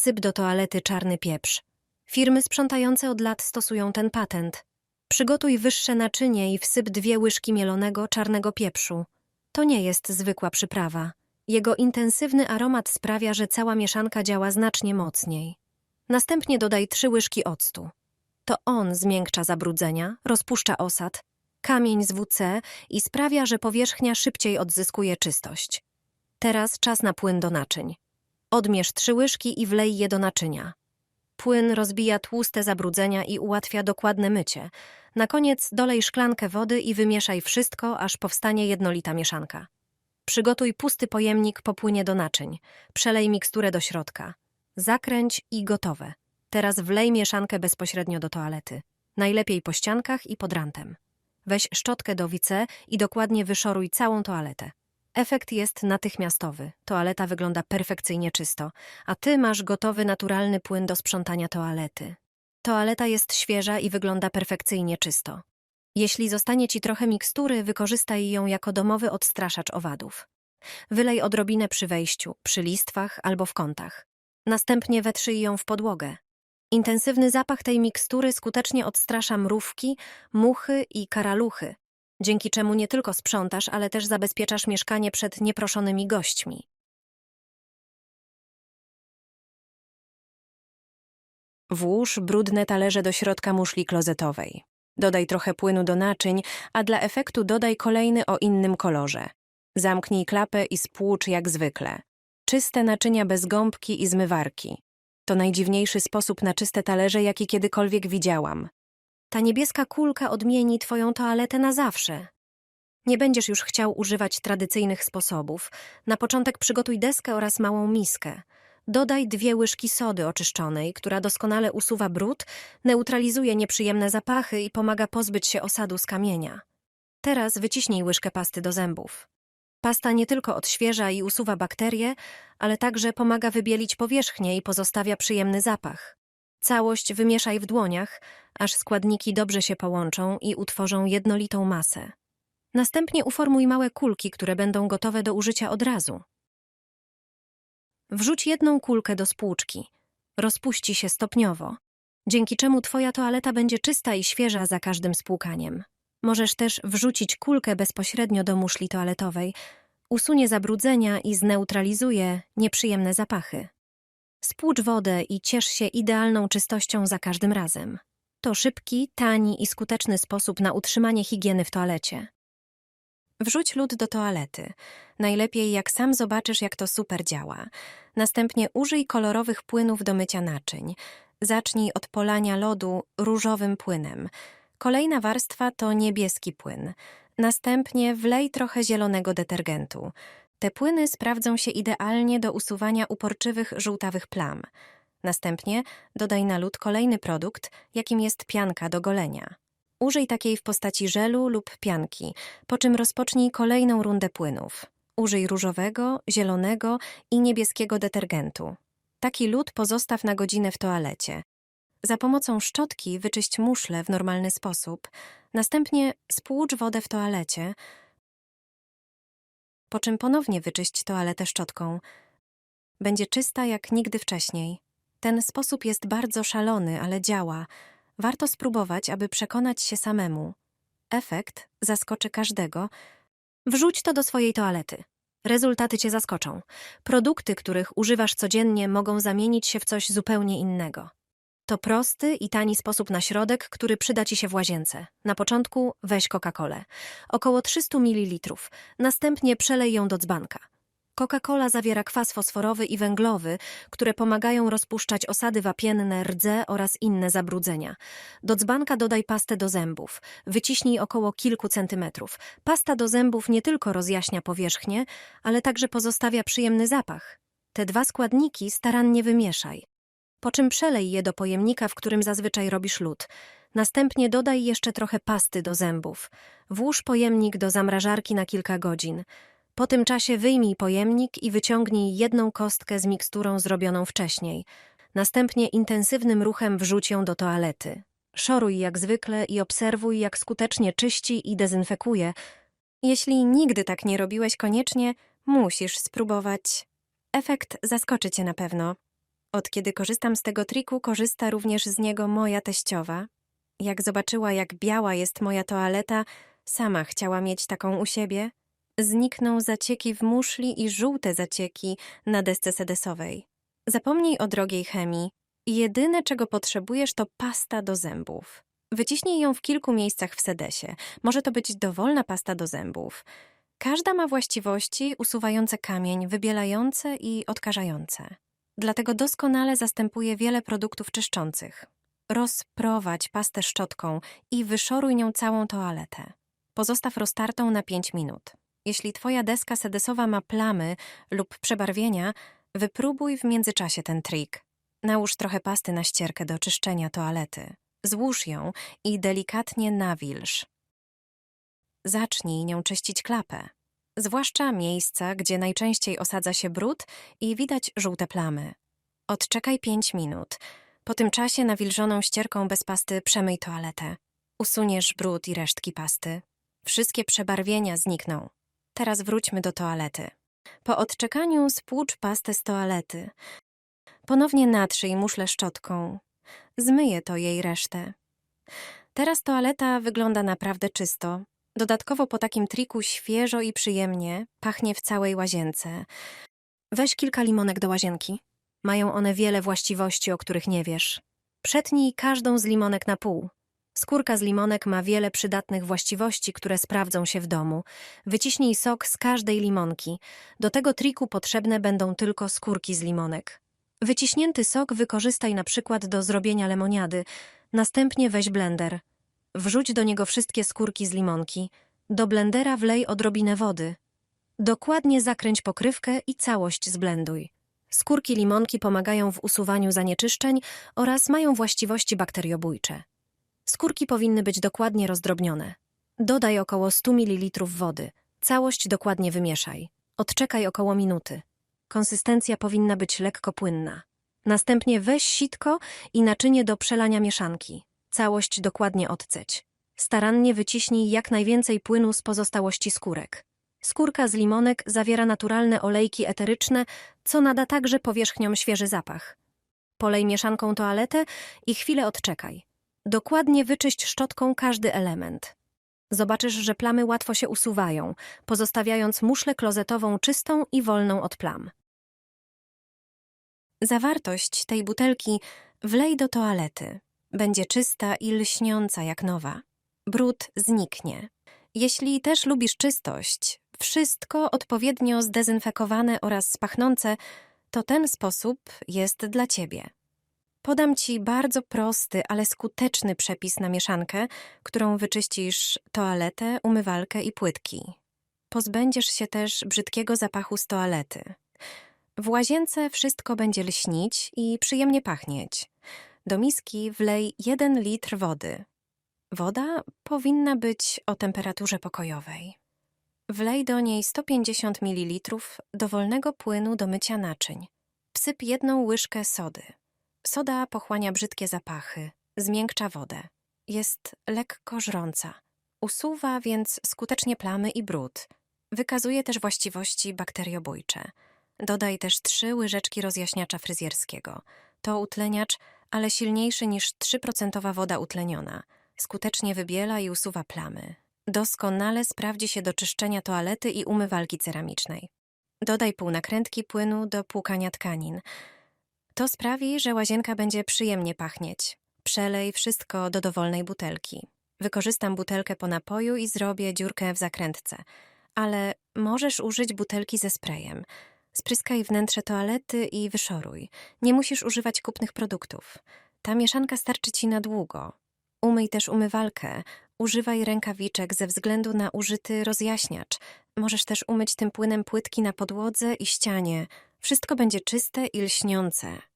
wsyp do toalety czarny pieprz. Firmy sprzątające od lat stosują ten patent. Przygotuj wyższe naczynie i wsyp dwie łyżki mielonego czarnego pieprzu. To nie jest zwykła przyprawa. Jego intensywny aromat sprawia, że cała mieszanka działa znacznie mocniej. Następnie dodaj trzy łyżki octu. To on zmiękcza zabrudzenia, rozpuszcza osad, kamień z WC i sprawia, że powierzchnia szybciej odzyskuje czystość. Teraz czas na płyn do naczyń. Odmierz trzy łyżki i wlej je do naczynia. Płyn rozbija tłuste zabrudzenia i ułatwia dokładne mycie. Na koniec dolej szklankę wody i wymieszaj wszystko, aż powstanie jednolita mieszanka. Przygotuj pusty pojemnik po płynie do naczyń. Przelej miksturę do środka. Zakręć i gotowe. Teraz wlej mieszankę bezpośrednio do toalety. Najlepiej po ściankach i pod rantem. Weź szczotkę do WC i dokładnie wyszoruj całą toaletę. Efekt jest natychmiastowy. Toaleta wygląda perfekcyjnie czysto, a ty masz gotowy naturalny płyn do sprzątania toalety. Toaleta jest świeża i wygląda perfekcyjnie czysto. Jeśli zostanie ci trochę mikstury, wykorzystaj ją jako domowy odstraszacz owadów. Wylej odrobinę przy wejściu, przy listwach albo w kątach. Następnie wetrzyj ją w podłogę. Intensywny zapach tej mikstury skutecznie odstrasza mrówki, muchy i karaluchy, dzięki czemu nie tylko sprzątasz, ale też zabezpieczasz mieszkanie przed nieproszonymi gośćmi. Włóż brudne talerze do środka muszli klozetowej. Dodaj trochę płynu do naczyń, a dla efektu dodaj kolejny o innym kolorze. Zamknij klapę i spłucz jak zwykle. Czyste naczynia bez gąbki i zmywarki. To najdziwniejszy sposób na czyste talerze, jaki kiedykolwiek widziałam. Ta niebieska kulka odmieni twoją toaletę na zawsze. Nie będziesz już chciał używać tradycyjnych sposobów. Na początek przygotuj deskę oraz małą miskę. Dodaj dwie łyżki sody oczyszczonej, która doskonale usuwa brud, neutralizuje nieprzyjemne zapachy i pomaga pozbyć się osadu z kamienia. Teraz wyciśnij łyżkę pasty do zębów. Pasta nie tylko odświeża i usuwa bakterie, ale także pomaga wybielić powierzchnię i pozostawia przyjemny zapach. Całość wymieszaj w dłoniach, aż składniki dobrze się połączą i utworzą jednolitą masę. Następnie uformuj małe kulki, które będą gotowe do użycia od razu. Wrzuć jedną kulkę do spłuczki. Rozpuści się stopniowo, dzięki czemu twoja toaleta będzie czysta i świeża za każdym spłukaniem. Możesz też wrzucić kulkę bezpośrednio do muszli toaletowej, usunie zabrudzenia i zneutralizuje nieprzyjemne zapachy. Spłucz wodę i ciesz się idealną czystością za każdym razem. To szybki, tani i skuteczny sposób na utrzymanie higieny w toalecie. Wrzuć lód do toalety. Najlepiej jak sam zobaczysz, jak to super działa. Następnie użyj kolorowych płynów do mycia naczyń. Zacznij od polania lodu różowym płynem. Kolejna warstwa to niebieski płyn. Następnie wlej trochę zielonego detergentu. Te płyny sprawdzą się idealnie do usuwania uporczywych żółtawych plam. Następnie dodaj na lód kolejny produkt, jakim jest pianka do golenia. Użyj takiej w postaci żelu lub pianki, po czym rozpocznij kolejną rundę płynów. Użyj różowego, zielonego i niebieskiego detergentu. Taki lód pozostaw na godzinę w toalecie. Za pomocą szczotki wyczyść muszle w normalny sposób, następnie spłucz wodę w toalecie, po czym ponownie wyczyść toaletę szczotką. Będzie czysta jak nigdy wcześniej. Ten sposób jest bardzo szalony, ale działa. Warto spróbować, aby przekonać się samemu. Efekt zaskoczy każdego. Wrzuć to do swojej toalety. Rezultaty cię zaskoczą. Produkty, których używasz codziennie, mogą zamienić się w coś zupełnie innego. To prosty i tani sposób na środek, który przyda ci się w łazience. Na początku weź Coca-Colę. Około 300 ml. Następnie przelej ją do dzbanka. Coca-Cola zawiera kwas fosforowy i węglowy, które pomagają rozpuszczać osady wapienne, rdze oraz inne zabrudzenia. Do dzbanka dodaj pastę do zębów. Wyciśnij około kilku centymetrów. Pasta do zębów nie tylko rozjaśnia powierzchnię, ale także pozostawia przyjemny zapach. Te dwa składniki starannie wymieszaj po czym przelej je do pojemnika, w którym zazwyczaj robisz lód. Następnie dodaj jeszcze trochę pasty do zębów. Włóż pojemnik do zamrażarki na kilka godzin. Po tym czasie wyjmij pojemnik i wyciągnij jedną kostkę z miksturą zrobioną wcześniej. Następnie intensywnym ruchem wrzuć ją do toalety. Szoruj jak zwykle i obserwuj, jak skutecznie czyści i dezynfekuje. Jeśli nigdy tak nie robiłeś koniecznie, musisz spróbować. Efekt zaskoczy cię na pewno. Od kiedy korzystam z tego triku, korzysta również z niego moja teściowa. Jak zobaczyła, jak biała jest moja toaleta, sama chciała mieć taką u siebie. Znikną zacieki w muszli i żółte zacieki na desce sedesowej. Zapomnij o drogiej chemii. Jedyne, czego potrzebujesz, to pasta do zębów. Wyciśnij ją w kilku miejscach w sedesie. Może to być dowolna pasta do zębów. Każda ma właściwości usuwające kamień, wybielające i odkażające. Dlatego doskonale zastępuje wiele produktów czyszczących. Rozprowadź pastę szczotką i wyszoruj nią całą toaletę. Pozostaw roztartą na 5 minut. Jeśli twoja deska sedesowa ma plamy lub przebarwienia, wypróbuj w międzyczasie ten trik. Nałóż trochę pasty na ścierkę do czyszczenia toalety. Złóż ją i delikatnie nawilż. Zacznij nią czyścić klapę, zwłaszcza miejsca, gdzie najczęściej osadza się brud i widać żółte plamy. Odczekaj 5 minut. Po tym czasie nawilżoną ścierką bez pasty przemyj toaletę. Usuniesz brud i resztki pasty. Wszystkie przebarwienia znikną. Teraz wróćmy do toalety. Po odczekaniu spłucz pastę z toalety. Ponownie natrzyj muszlę szczotką. Zmyję to jej resztę. Teraz toaleta wygląda naprawdę czysto. Dodatkowo po takim triku świeżo i przyjemnie pachnie w całej łazience. Weź kilka limonek do łazienki. Mają one wiele właściwości, o których nie wiesz. Przetnij każdą z limonek na pół. Skórka z limonek ma wiele przydatnych właściwości, które sprawdzą się w domu. Wyciśnij sok z każdej limonki. Do tego triku potrzebne będą tylko skórki z limonek. Wyciśnięty sok wykorzystaj na przykład do zrobienia lemoniady. Następnie weź blender. Wrzuć do niego wszystkie skórki z limonki. Do blendera wlej odrobinę wody. Dokładnie zakręć pokrywkę i całość zblenduj. Skórki limonki pomagają w usuwaniu zanieczyszczeń oraz mają właściwości bakteriobójcze. Skórki powinny być dokładnie rozdrobnione. Dodaj około 100 ml wody. Całość dokładnie wymieszaj. Odczekaj około minuty. Konsystencja powinna być lekko płynna. Następnie weź sitko i naczynie do przelania mieszanki. Całość dokładnie odceć. Starannie wyciśnij jak najwięcej płynu z pozostałości skórek. Skórka z limonek zawiera naturalne olejki eteryczne, co nada także powierzchniom świeży zapach. Polej mieszanką toaletę i chwilę odczekaj. Dokładnie wyczyść szczotką każdy element. Zobaczysz, że plamy łatwo się usuwają, pozostawiając muszlę klozetową czystą i wolną od plam. Zawartość tej butelki wlej do toalety. Będzie czysta i lśniąca jak nowa. Brud zniknie. Jeśli też lubisz czystość, wszystko odpowiednio zdezynfekowane oraz pachnące, to ten sposób jest dla Ciebie. Podam Ci bardzo prosty, ale skuteczny przepis na mieszankę, którą wyczyścisz toaletę, umywalkę i płytki. Pozbędziesz się też brzydkiego zapachu z toalety. W łazience wszystko będzie lśnić i przyjemnie pachnieć. Do miski wlej 1 litr wody. Woda powinna być o temperaturze pokojowej. Wlej do niej 150 ml dowolnego płynu do mycia naczyń. Wsyp jedną łyżkę sody. Soda pochłania brzydkie zapachy, zmiękcza wodę. Jest lekko żrąca. Usuwa więc skutecznie plamy i brud. Wykazuje też właściwości bakteriobójcze. Dodaj też trzy łyżeczki rozjaśniacza fryzjerskiego. To utleniacz, ale silniejszy niż 3% woda utleniona. Skutecznie wybiela i usuwa plamy. Doskonale sprawdzi się do czyszczenia toalety i umywalki ceramicznej. Dodaj pół nakrętki płynu do płukania tkanin. To sprawi, że łazienka będzie przyjemnie pachnieć. Przelej wszystko do dowolnej butelki. Wykorzystam butelkę po napoju i zrobię dziurkę w zakrętce. Ale możesz użyć butelki ze sprayem. Spryskaj wnętrze toalety i wyszoruj. Nie musisz używać kupnych produktów. Ta mieszanka starczy ci na długo. Umyj też umywalkę. Używaj rękawiczek ze względu na użyty rozjaśniacz. Możesz też umyć tym płynem płytki na podłodze i ścianie. Wszystko będzie czyste i lśniące.